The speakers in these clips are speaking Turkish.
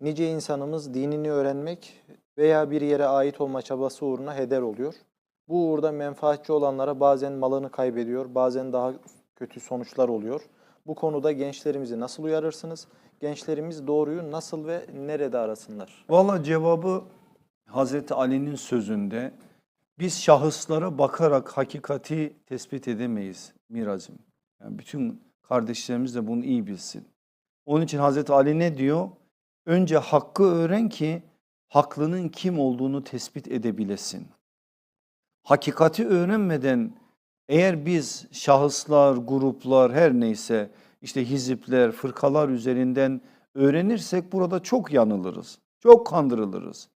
Nice insanımız dinini öğrenmek veya bir yere ait olma çabası uğruna heder oluyor. Bu uğurda menfaatçi olanlara bazen malını kaybediyor, bazen daha kötü sonuçlar oluyor. Bu konuda gençlerimizi nasıl uyarırsınız? Gençlerimiz doğruyu nasıl ve nerede arasınlar? Valla cevabı Hazreti Ali'nin sözünde biz şahıslara bakarak hakikati tespit edemeyiz Miracım. Yani bütün kardeşlerimiz de bunu iyi bilsin. Onun için Hazreti Ali ne diyor? Önce hakkı öğren ki haklının kim olduğunu tespit edebilesin. Hakikati öğrenmeden eğer biz şahıslar, gruplar her neyse işte hizipler, fırkalar üzerinden öğrenirsek burada çok yanılırız. Çok kandırılırız.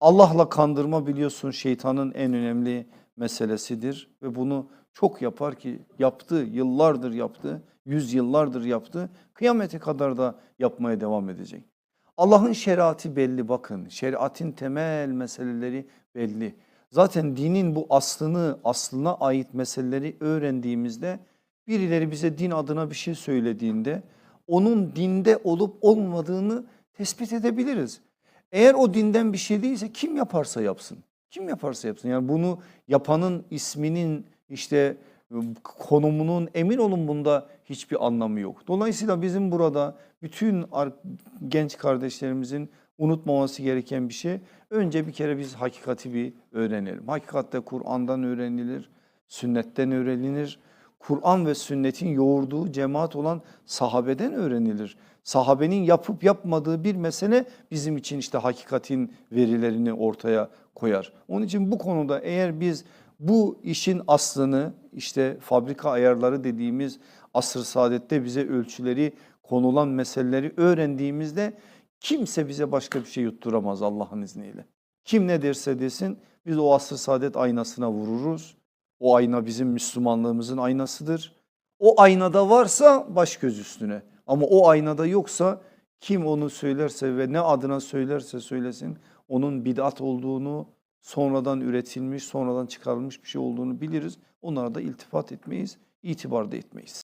Allah'la kandırma biliyorsun şeytanın en önemli meselesidir ve bunu çok yapar ki yaptı, yıllardır yaptı, yüz yıllardır yaptı, kıyamete kadar da yapmaya devam edecek. Allah'ın şeriatı belli bakın, şeriatin temel meseleleri belli. Zaten dinin bu aslını, aslına ait meseleleri öğrendiğimizde birileri bize din adına bir şey söylediğinde onun dinde olup olmadığını tespit edebiliriz. Eğer o dinden bir şey değilse kim yaparsa yapsın. Kim yaparsa yapsın. Yani bunu yapanın isminin işte konumunun emin olun bunda hiçbir anlamı yok. Dolayısıyla bizim burada bütün genç kardeşlerimizin unutmaması gereken bir şey. Önce bir kere biz hakikati bir öğrenelim. Hakikatte Kur'an'dan öğrenilir, sünnetten öğrenilir. Kur'an ve sünnetin yoğurduğu cemaat olan sahabeden öğrenilir. Sahabenin yapıp yapmadığı bir mesele bizim için işte hakikatin verilerini ortaya koyar. Onun için bu konuda eğer biz bu işin aslını işte fabrika ayarları dediğimiz asr saadette bize ölçüleri konulan meseleleri öğrendiğimizde kimse bize başka bir şey yutturamaz Allah'ın izniyle. Kim ne derse desin biz o asr saadet aynasına vururuz. O ayna bizim Müslümanlığımızın aynasıdır. O aynada varsa baş göz üstüne. Ama o aynada yoksa kim onu söylerse ve ne adına söylerse söylesin onun bid'at olduğunu, sonradan üretilmiş, sonradan çıkarılmış bir şey olduğunu biliriz. Onlara da iltifat etmeyiz, itibar da etmeyiz.